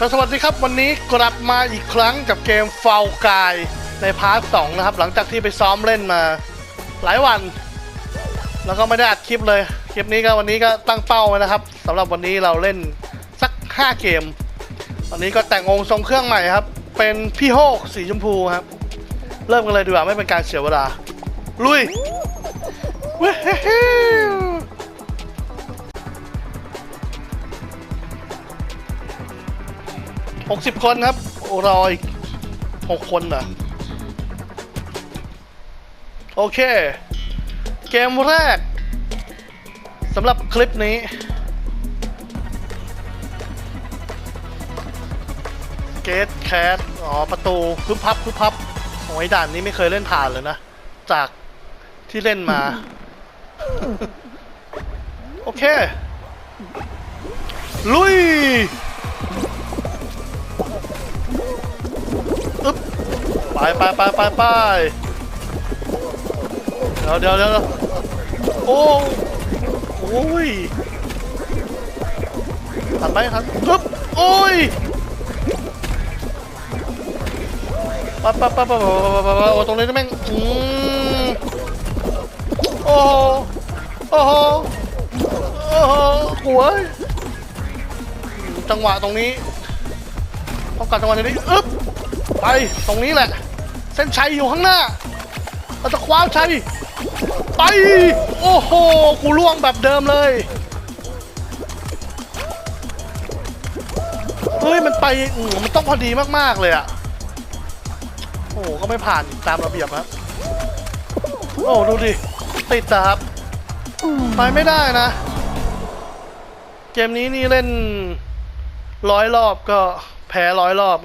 สวัสดีครับวันนี้กลับมาอีกครั้งกับเกมเฟลกายในพาร์ทสองนะครับ หลังจากที่ไปซ้อมเล่นมาหลายวัน แล้วก็ไม่ได้อัดคลิปเลย คลิปนี้ก็วันนี้ก็ตั้งเป้าไว้นะครับสำหรับวันนี้เราเล่นสัก 5 เกม วันนี้ก็แต่งองค์ทรงเครื่องใหม่ครับ เป็นพี่โฮกสีชมพูครับ เริ่มกันเลยดีกว่าไม่เป็นการเสียเวลา ลุยเฮ้ 60 คนครับ รออีก6คนนะโอเค เกมแรกสำหรับคลิปนี้ เกตแคสอ๋อ ประตูพึบพับพึบพับหอยด่านนี้ไม่เคยเล่นผ่านเลยนะ จากที่เล่นมา โอเค ลุย ไปไปไปไปไปเดี๋ยวเดี๋ยวเดี๋ยวโอ้โอ้ยทันไหมทันอึ๊บโอ้ยไปไปไปไปไปไปไปโอ้ตรงนี้แม่งอืมโอ้โหโอ้โหโอ้โหหัวจังหวะตรงนี้ต้องการจังหวะนี้อึ๊บ ไปตรงนี้แหละ เส้นชัยอยู่ข้างหน้าเราจะคว้าชัยไป โอ้โห กูล่วงแบบเดิมเลย เฮ้ย มันไปมันต้องพอดีมาก ๆ เลยอะโอ้โห ก็ไม่ผ่านตามระเบียบครับ โอ้ ดูดิ ติดอะครับ ไปไม่ได้นะ เกมนี้นี่เล่นร้อยรอบก็แพ้ร้อยรอบ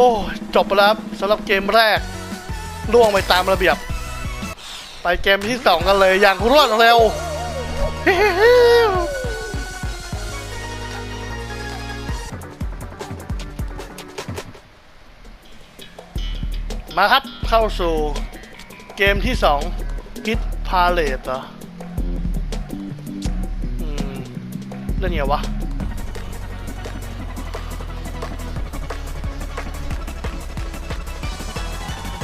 อ้จบไปแล้วสำหรับเกมแรกล่วงไปตามระเบียบ ไปเกมที่สองกันเลยอย่างรวดเร็วมาครับเข้าสู่เกมที่สองพิทพาเลตเหรออืมเล่นไงวะ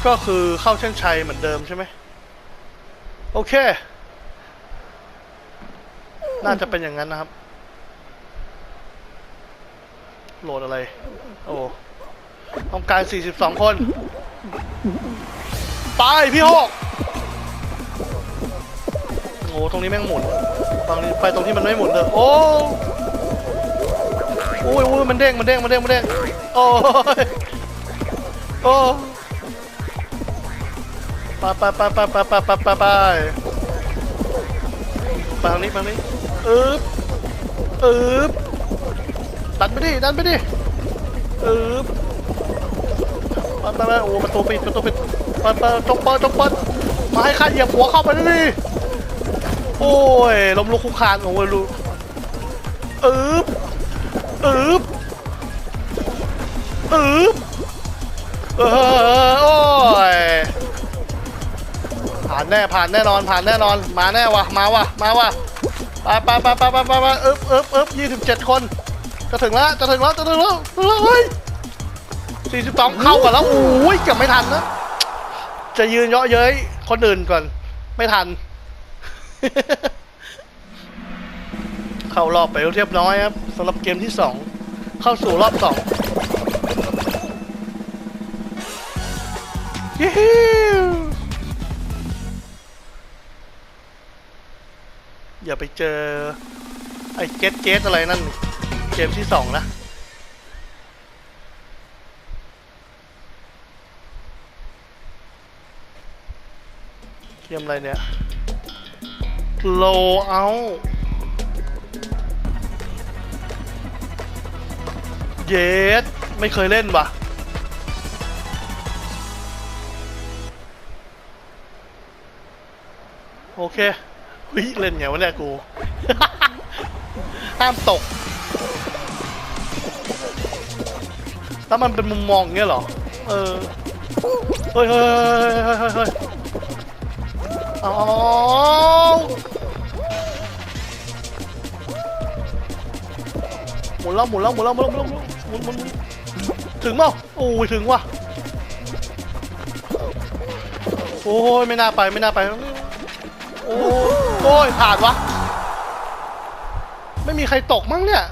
ก็คือเข้าเส้นชัยเหมือนเดิมใช่ไหมโอเค น่าจะเป็นอย่างนั้นนะครับ โหลดอะไร โอ้ต้องการ 42 คน ไป พี่โฮกโอ้ตรงนี้แม่งหมุนตรงนี้ไปตรงที่มันไม่หมุนเลย โอ้โอ้ยโอ้ยมันเด้ง มันเด้ง มันเด้ง มันเด้ง โอ้โอ้ ไปไปไปไปไปไปไปไปไปไปทางนี้ไปทางนี้อึ๊บอึ๊บดันไปดิดันไปดิอึ๊บไปไปไปโอ้ประตูปิดประตูปิดเปิดเปิดจงเปิดจงเปิดมาให้ข้าเหยียบหัวเข้าไปดิโอ้ยลมลุกคุกคานโอ้ยลูอึ๊บอึ๊บอึ๊บเออโผ่านแน่ผ่านแน่นอนผ่านแน่นอน มาแน่วะมาวะมาวะไปไปไปไปไปไปปอึ๊บอึ๊บอึ๊บยี่สิบเจ็ดคน จะถึงแล้วจะถึงแล้วจะถึงแล้วถึงแล้วเฮ้ยสี่สิบสองเข้าก่อนแล้วโอ้ยเกือบไม่ทันนะจะยืนเยาะเย้ยคนอื่นก่อน ไม่ทัน เข้ารอบไปเรียบร้อยครับสำหรับเกมที่สองเข้าสู่รอบสองยู อไปเจอ ไอ้เกตเกตอะไรนั่น เกมที่สองนะเกมอะไรเนี่ยโลเอาเยสไม่เคยเล่นว่ะโอเค เฮ้ยเล่นไงวะเนี่ยกู ห้ามตก แล้วมันเป็นมุมมองเงี้ยเหรอ เออ เฮ้ยเฮ้ยเฮ้ยเฮ้ยเฮ้ยอ๋อมุนแล้วหมุนแล้วหมุนแล้วหมุนแล้วหมุนแล้วหมุนหมุนหมุนถึงเปล่าโอ้ยถึงว่ะ โอ้ยไม่น่าไปไม่น่าไป โอ้ย โอ้ยผ่านวะ ไม่มีใครตกมั้งเนี่ย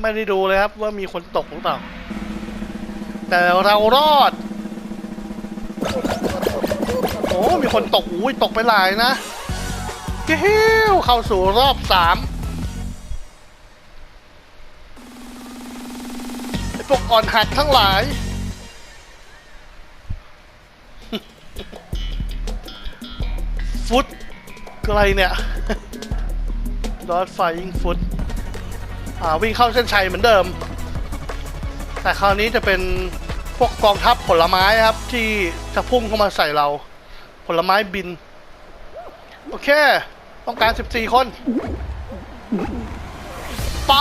ไม่ได้ดูเลยครับว่ามีคนตกหรือเปล่า แต่เรารอด โอ้ มีคนตก อุ้ยตกไปหลายนะฮิวเข้าสู่รอบสามไอพวกอ่อนหัดทั้งหลายฟุต อะไกลเนี่ยดอทไฟยิงฟุตอ่าวิ่งเข้าเส้นชัยเหมือนเดิม แต่คราวนี้จะเป็นพวกกองทัพผลไม้ครับ ที่จะพุ่งเข้ามาใส่เรา ผลไม้บิน โอเค ต้องการ 14 คน ไป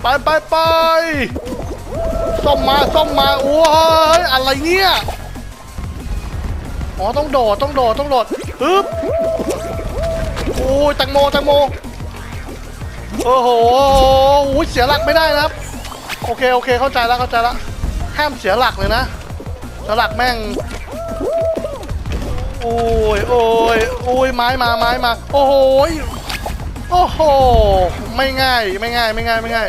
ไปไปไปส้มมาส้มมาโอ้ยอะไรเนี่ย อ๋อต้องโดดต้องโดดต้องโดดปึ๊บโอ้ยตังโมตังโมโอ้โหเสียหลักไม่ได้นะครับ โอเคโอเคเข้าใจแล้วเข้าใจแล้วห้ามเสียหลักเลยนะเสียหลักแม่งโอ้ยโอ้ยโอ้ยไม้มาไม้มา โอ้โหโอ้โหไม่ง่ายไม่ง่ายไม่ง่ายไม่ง่าย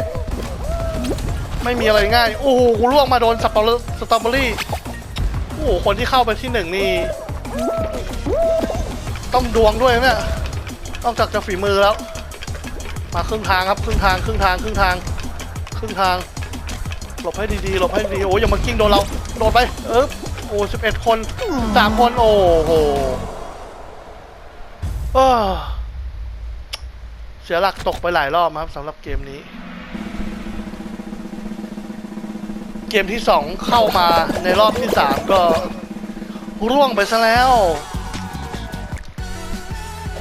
ไม่มีอะไรง่าย โอ้โหกูล่วงมาโดนสตอสตรอเบอรี่ โอ้โหคนที่เข้าไปที่หนึ่งนี่ ต้องดวงด้วยเนี่ยนอกจากจะฝีมือแล้ว มาครึ่งทางครับครึ่งทางครึ่งทางครึ่งทางครึ่งทาง หลบให้ดีๆหลบให้ดีโอ้ยอย่ามากิ้งโดนเราโดนไปเออโอ้สิบเอ็ดคนสามคนโอ้โหเออเสียหลักตกไปหลายรอบครับสำหรับเกมนี้ เกมที่สองเข้ามาในรอบที่สามก็ร่วงไปซะแล้ว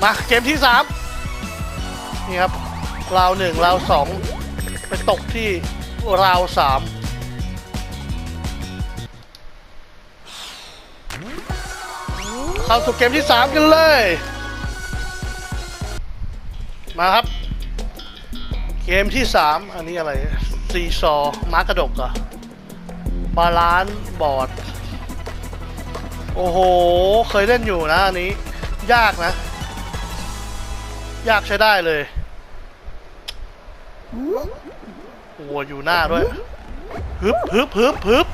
มาเกมที่สามนี่ครับราวหนึ่งราวสองไปตกที่ราวสามเข้าสู่เกมที่สามกันเลย มาครับ เกมที่สามอันนี้อะไรซีซอม้ากระดกอะบาลานบอร์ด โอ้โห เคยเล่นอยู่นะอันนี้ ยากนะ ยากใช้ได้เลยโอ้อยู่หน้าด้วยฮึบฮึบฮึบฮึบ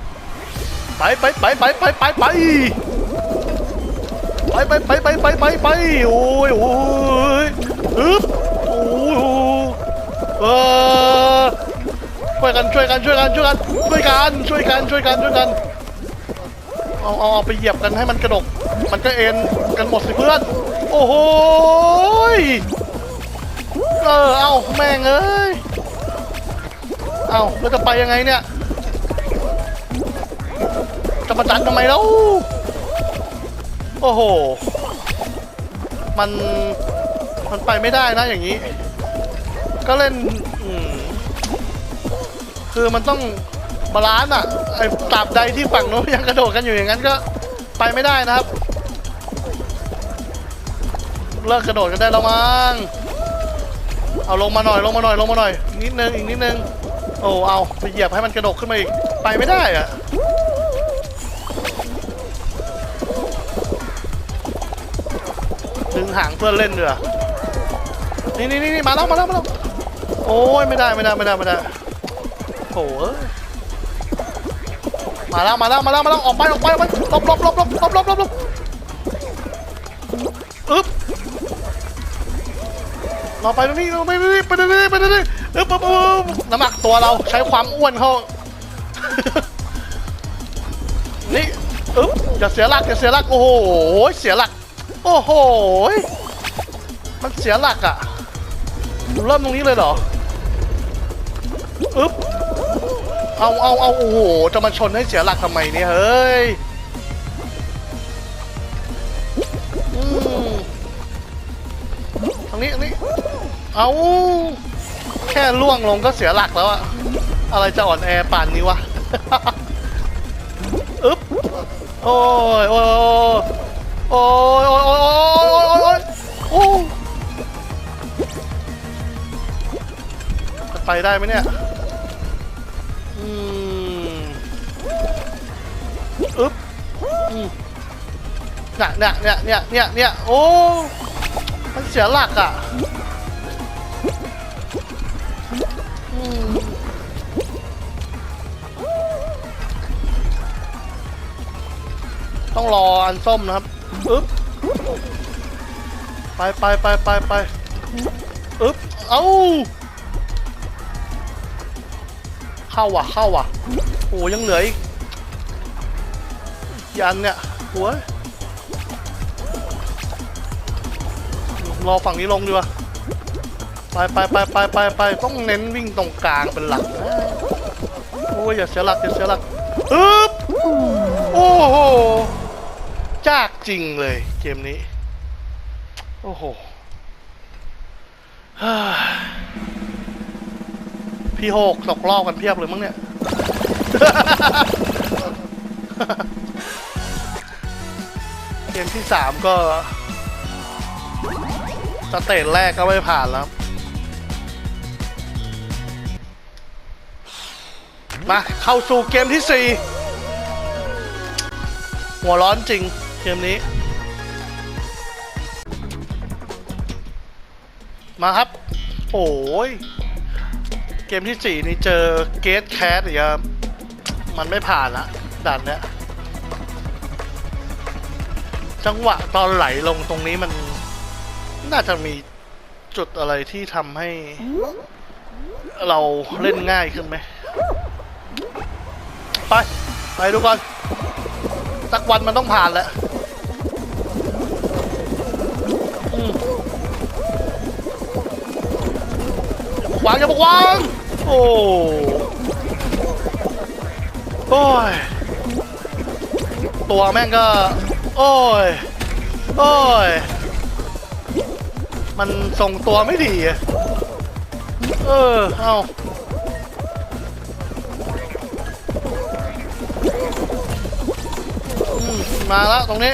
ไปไปไปไปไปไปไปไปไปไปไปไปไปไปโอ้ยโอ้ยฮึบโอ้ยเออช่วยกันช่วยกันช่วยกันช่วยกันช่วยกันช่วยกันช่วยกันช่วยกันเอาเอาเอาไปเหยียบกันให้มันกระดก มันก็เอ็นกันหมดสิเพื่อน โอ้โหเออเอาแม่งเอ้ยเอาแล้วจะไปยังไงเนี่ยจะมาจันทำไมแล้ว โอ้โห มัน มันไปไม่ได้นะอย่างนี้ ก็เล่น คือมันต้องบาลานซ์อะไอ้ตราบใดที่ฝั่งโน้นยังกระโดดกันอยู่อย่างนั้นก็ไปไม่ได้นะครับ เลิกกระโดดกันได้แล้วมั้งเอาลงมาหน่อยลงมาหน่อยลงมาหน่อยนิดนึงอีกนิดนึงโอ้เอาไปเหยียบให้มันกระโดกขึ้นมาอีกไปไม่ได้อะดึงหางเพื่อนเล่นเดือนี่นี่นี่มาแล้วมาแล้วมาแล้วโอ้ยไม่ได้ไม่ได้ไม่ได้ไม่ได้โอ้ยมาแล้วมาแล้วมาแล้วมาแล้วออกไปออกไปออกไปหลบหลบหลบหลบหลบหลบ เราไปตรงนี้เราไปตรงนี้ไปตรงนี้ไปตรงนี้เออปุ๊บปุ๊บน้ำหนักตัวเราใช้ความอ้วนเข้า นี่เอ๊อย่าเสียหลักอย่าเสียหลักโอ้โหเสียหลัก โอ้โหมันเสียหลักอะเริ่มตรงนี้เลยเหรออึ๊บเอาเอาเอาโอ้โหจะมาชนให้เสียหลักทำไมเนี่ยเฮ้ย เอาแค่ล่วงลงก็เสียหลักแล้วอะอะไรจะอ่อนแอป่านนี้วะอึ๊บโอ้ยโอ้ยโอ้ยโอ้ยโอ้ยโอ้ยโอ้ยจะไปได้ไหมเนี่ยอืมอึ๊บเนี่ยเนี่ยเนี่ยเนี่ยเนี่ยเโอ้มันเสียหลักอะ ต้องรออันส้มนะครับอึ๊บไปไปไปไปไปอึ๊บเอ้าเข้าว่ะเข้าว่ะโอ้ยังเหลืออีกยันเนี่ยหัวรอฝั่งนี้ลงดีกว่า ไปไปไปไปไปไปต้องเน้นวิ่งตรงกลางเป็นหลักนะโอ้ยอย่าเสียหลักอย่าเสียหลักอึ๊บโอ้โหจากจริงเลยเกมนี้ โอ้โหพี่โหกตกรอบกันเพียบเลยมั้งเนี่ย เกมที่สามก็สเตจแรกก็ไม่ผ่านแล้ว มาเข้าสู่เกมที่สี่หัวร้อนจริงเกมนี้ มาครับ โอ้ย เกมที่สี่นี่เจอเกตแคสอีกครับมันไม่ผ่านละด่านเนี้ยจังหวะตอนไหลลงตรงนี้มัน น่าจะมีจุดอะไรที่ทำให้ เราเล่นง่ายขึ้นไหม ไป ไปดูก่อนสักวันมันต้องผ่านแหละวางอย่าบอกวาง โอ้โอ้ย ตัวแม่งก็ โอ้ย โอ้ย มันทรงตัวไม่ดีอะเออ เอาอื มาแล้วตรงนี้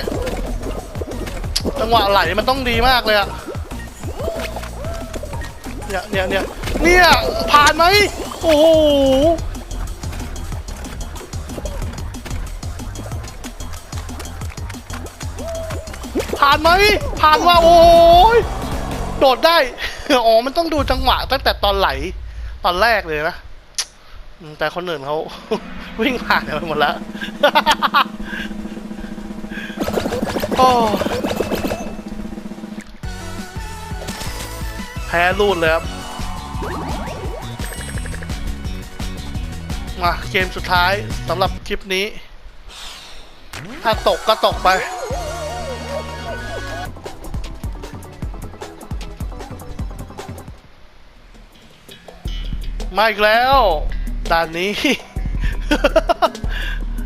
จังหวะไหลมันต้องดีมากเลยอะเนี่ยเนี่ยเนี่ยเนี่ยผ่านไหมโอ้โหผ่านไหมผ่านว่าโอ้ยโดดได้อ๋อมันต้องดูจังหวะตั้งแต่ตอนไหลตอนแรกเลยนะแต่คนอื่นเขาวิ่งผ่านไปหมดแล้ว โอ้แพ้รูดเลยครับ มาเกมสุดท้ายสำหรับคลิปนี้ ถ้าตกก็ตกไปมาอีกแล้ว ด่านนี้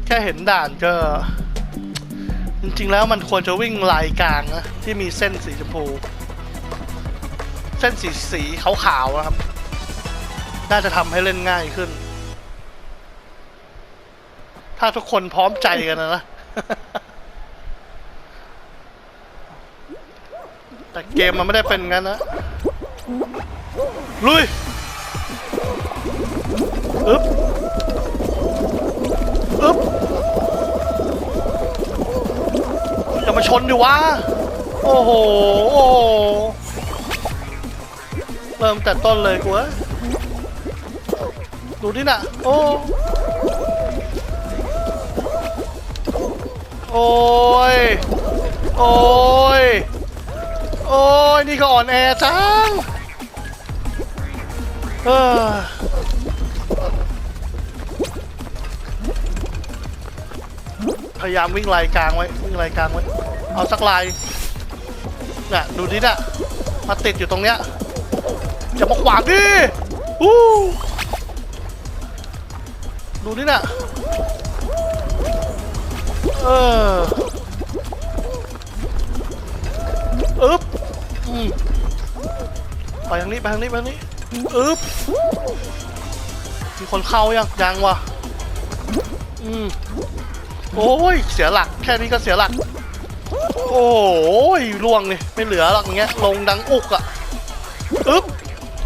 แค่เห็นด่านก็ จริงๆแล้วมันควรจะวิ่งลายกลางนะที่มีเส้นสีชมพู เส้นสีสีขาวๆนะครับ น่าจะทำให้เล่นง่ายขึ้น ถ้าทุกคนพร้อมใจกันนะนะแต่เกมมันไม่ได้เป็นงั้นนะ ลุย อึ๊บ มาชนดิวะ โอ้โห โอ้โห เริ่มแต่ต้นเลยกูเอ้ยดูดิน่ะ โอ้ โอ้ย โอ้ย โอ้ย นี่ก็อ่อนแอจัง เออ พยายามวิ่งลายกลางไว้วิ่งลายกลางไว้ เอาสักลายน่ะดูดิน่ะมาติดอยู่ตรงเนี้ยอย่ามาขวางดิอู้ดูดิน่ะเอออึ๊บอืมไปทางนี้ไปทางนี้ไปทางนี้อึ๊บมีคนเข้ายังยังวะอืม โอ้ยเสียหลักแค่นี้ก็เสียหลัก โอ้ยล่วงเลยไม่เหลือหรอกอย่างเงี้ยลงดังอุกอะอึ๊บ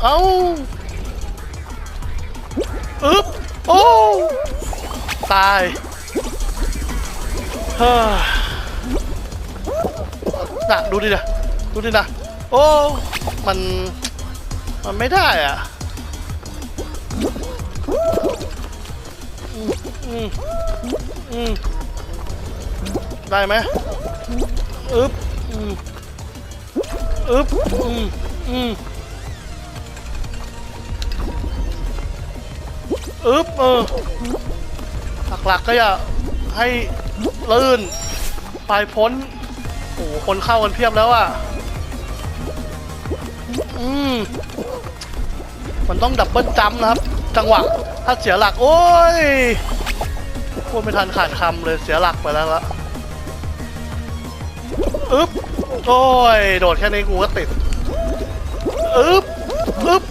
เอ้าอึ๊บโอ้ตายเฮ้ยน่ะดูดินะดูดินะโอ้มันมันไม่ได้อะอืมอืม ได้ไหมอึ๊บอืมอึ๊บอืมอืมอึ๊บเออหลักๆก็อย่าให้ลื่นไปพ้นโอ้โหคนเข้ากันเพียบแล้วอะอืมมันต้องดับเบิลจัมนะครับ จังหวะถ้าเสียหลัก โอ้ยพูดไม่ทันขาดคำเลยเสียหลักไปแล้วละ อึ๊บโอ้ย โดดแค่นี้กูก็ติดอึ๊บอึ๊บ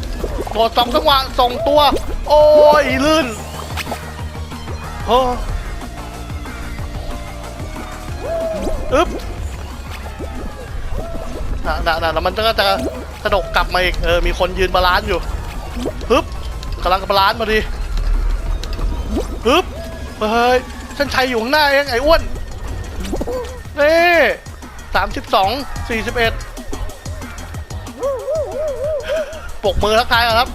โดดสองจังหวะส่งตัว โอ้ย ลื่นโอ้อึ๊บน่ะน่ะน่ะแล้วมันก็จะกระดกกลับมาอีก เออ มีคนยืนบาลานซ์อยู่ฮึบกำลังบาลานซ์มาดีฮึบเฮ้ยเส้นชัยอยู่ข้างหน้าเองไอ้อ้วนนี่ สามสิบสองสี่สิบเอ็ดปกมือทักทายก่อนครับ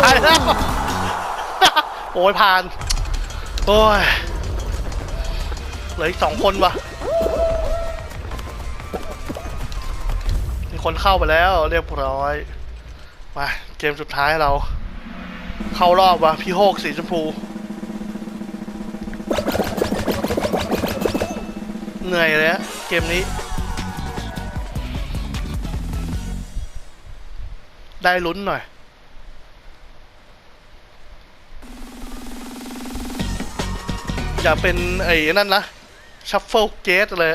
ผ่านแล้วโอ้ยผ่าน โอ้ยเหลืออีกสองคนวะมีคนเข้าไปแล้วเรียบร้อย มา เกมสุดท้ายเรา เข้ารอบวะพี่โฮกสีชมพู เหนื่อยเลยฮะเกมนี้ ได้ลุ้นหน่อย อย่าเป็นไอ้นั่นนะ ชัฟเฟิลเกตเลย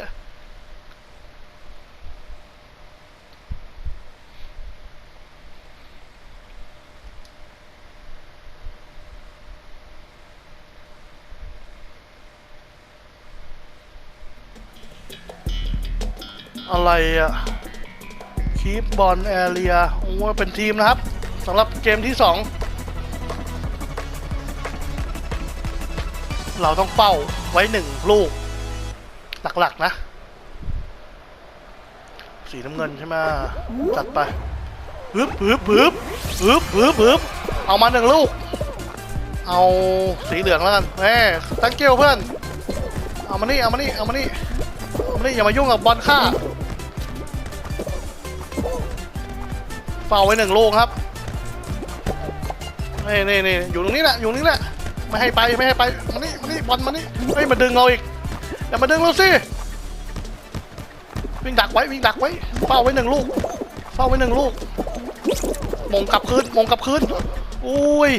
อะไรอะคีปบอลแอเรียโอ้เป็นทีมนะครับสำหรับเกมที่สองเราต้องเป้าไว้หนึ่งลูก หลักๆนะ สีน้ำเงินใช่ไหมจัดไปฮึบฮึบฮึบฮึบฮึบฮึบเอามาหนึ่งลูก เอาสีเหลืองแล้วกันแหมตั้งเกลเพื่อน เอามานี่ เอามานี่ เอามานี่เอามานี่อย่ามายุ่งกับบอลข้า ฝ้าไว้หนึ่งโลูกครับนี่นี่นี่อยู่ตรงนี้แหละอยู่ตรงนี้แหละไม่ให้ไปไม่ให้ไปมานี่มานี่บอลมานี่เฮ้ยมาดึงเราอีกอย่ามาดึงเราสิวิ่งดักไว้วิ่งดักไว้เฝ้าไว้หนึ่งลูกเฝ้าไว้หนึ่งลูกมงกลับคืนมงกลับคืนอุ้ย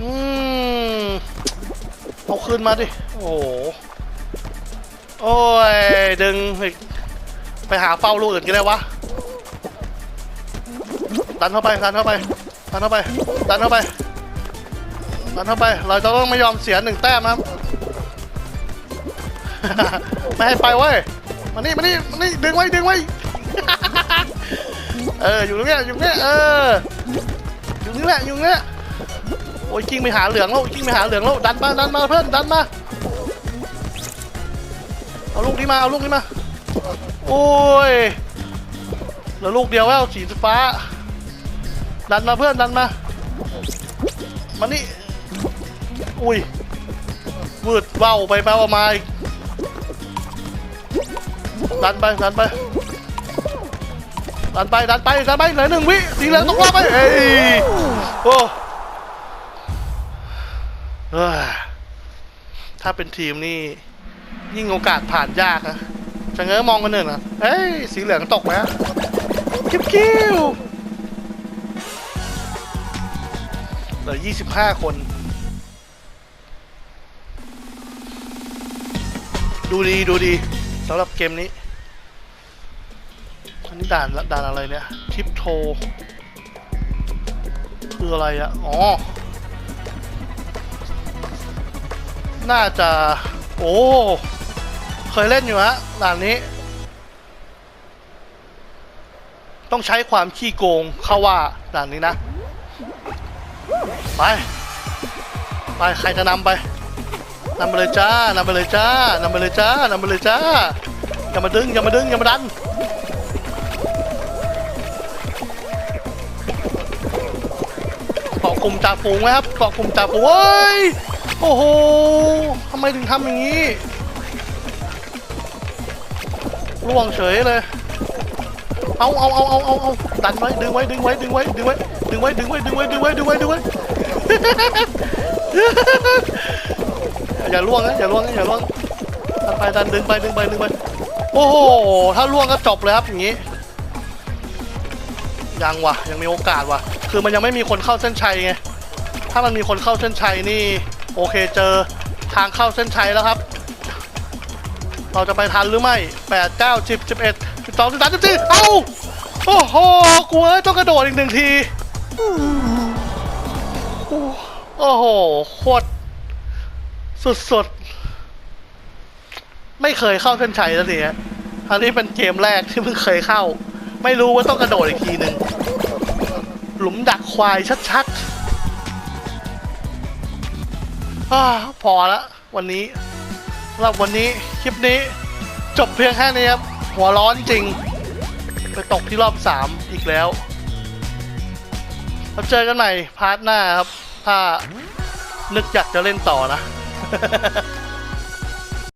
อืมเอาคืนมาดิโอ้โหโอ้ยดึงอีกไปหาเฝ้าลูกอื่นกันได้วะ ดันเข้าไปดันเข้าไปดันเข้าไปดันเข้าไปดันเข้าไป เราจะต้องไม่ยอมเสียหนึ่งแต้มนะครับ ไม่ให้ไปเว้ยมานี่มานี่มานี่ดึงไว้ดึงไว้ เอออยู่ตรงเนี้ยอยู่ตรงเนี้ยเอออยู่นี่แหละอยู่เนี้ยโอ้ยกิ้งไปหาเหลืองแล้วกิ้งไปหาเหลืองแล้วดันมาดันมาเพื่อนดันมาเอาลูกนี้มาเอาลูกนี้มาโอ้ยเหลือลูกเดียวแล้วสีฟ้า ดันมาเพื่อนดันมา มานี่ อุ้ยมืดเบ้าไปแปลว่ามาอีกดันไปดันไปดันไปดันไปดันไปเหลือหนึ่งวิสีเหลืองตกรอบไปเอ้ยโอ้เอ้ยถ้าเป็นทีมนี่ยิ่งโอกาสผ่านยากนะจะเง้อมองกันหนึ่งนะเอ้ยสีเหลืองตกนะคิ้วคิ้ว เหลือ 25 คน ดูดีดูดีสำหรับเกมนี้ อันนี้ด่านด่านอะไรเนี่ย ทิปโท คืออะไรอะอ๋อ น่าจะ โอ้ เคยเล่นอยู่ฮะด่านนี้ ต้องใช้ความขี้โกงเข้าว่าด่านนี้นะ ไป ไปใครจะนำไปนำไปเลยจ้านำไปเลยจ้านำไปเลยจ้านำไปเลยจ้าอย่ามาดึงอย่ามาดึงอย่ามาดันเกาะกลุ่มจ่าฝูงไหมครับเกาะกลุ่มจ่าฝูงเฮ้ยโอ้โหทำไมถึงทำอย่างนี้ล่วงเฉยเลย เอาเอาเอาเอาเอาเอาดันไว้ดึงไว้ดึงไว้ดึงไว้ดึงไว้ดึงไว้ดึงไว้ดึงไว้ดึงไว้ดึงไว้ดึงไว้ อย่าล่วงนะอย่าล่วงนะอย่าล่วงดันไปดันดึงไปดึงไปดึงไปโอ้โหถ้าล่วงก็จบเลยครับอย่างนี้ ยังวะยังมีโอกาสวะคือมันยังไม่มีคนเข้าเส้นชัยไงถ้ามันมีคนเข้าเส้นชัยนี่ โอเคเจอทางเข้าเส้นชัยแล้วครับ เราจะไปทันหรือไม่8 9 10 11 12 13 14เอ้าโอ้โหกลัวต้องกระโดดอีกหนึ่งที โอ้โหโคตรสุดๆ ไม่เคยเข้าเส้นชัยแล้วสิฮะอันนี้เป็นเกมแรกที่เพิ่งเคยเข้า ไม่รู้ว่าต้องกระโดดอีกทีหนึ่งหลุมดักควายชัดๆอพอละวันนี้สำหรับวันนี้คลิปนี้จบเพียงแค่นี้ครับ หัวร้อนจริง ไปตกที่รอบสามอีกแล้ว เราเจอกันใหม่พาร์ทหน้าครับ ถ้านึกอยากจะเล่นต่อนะ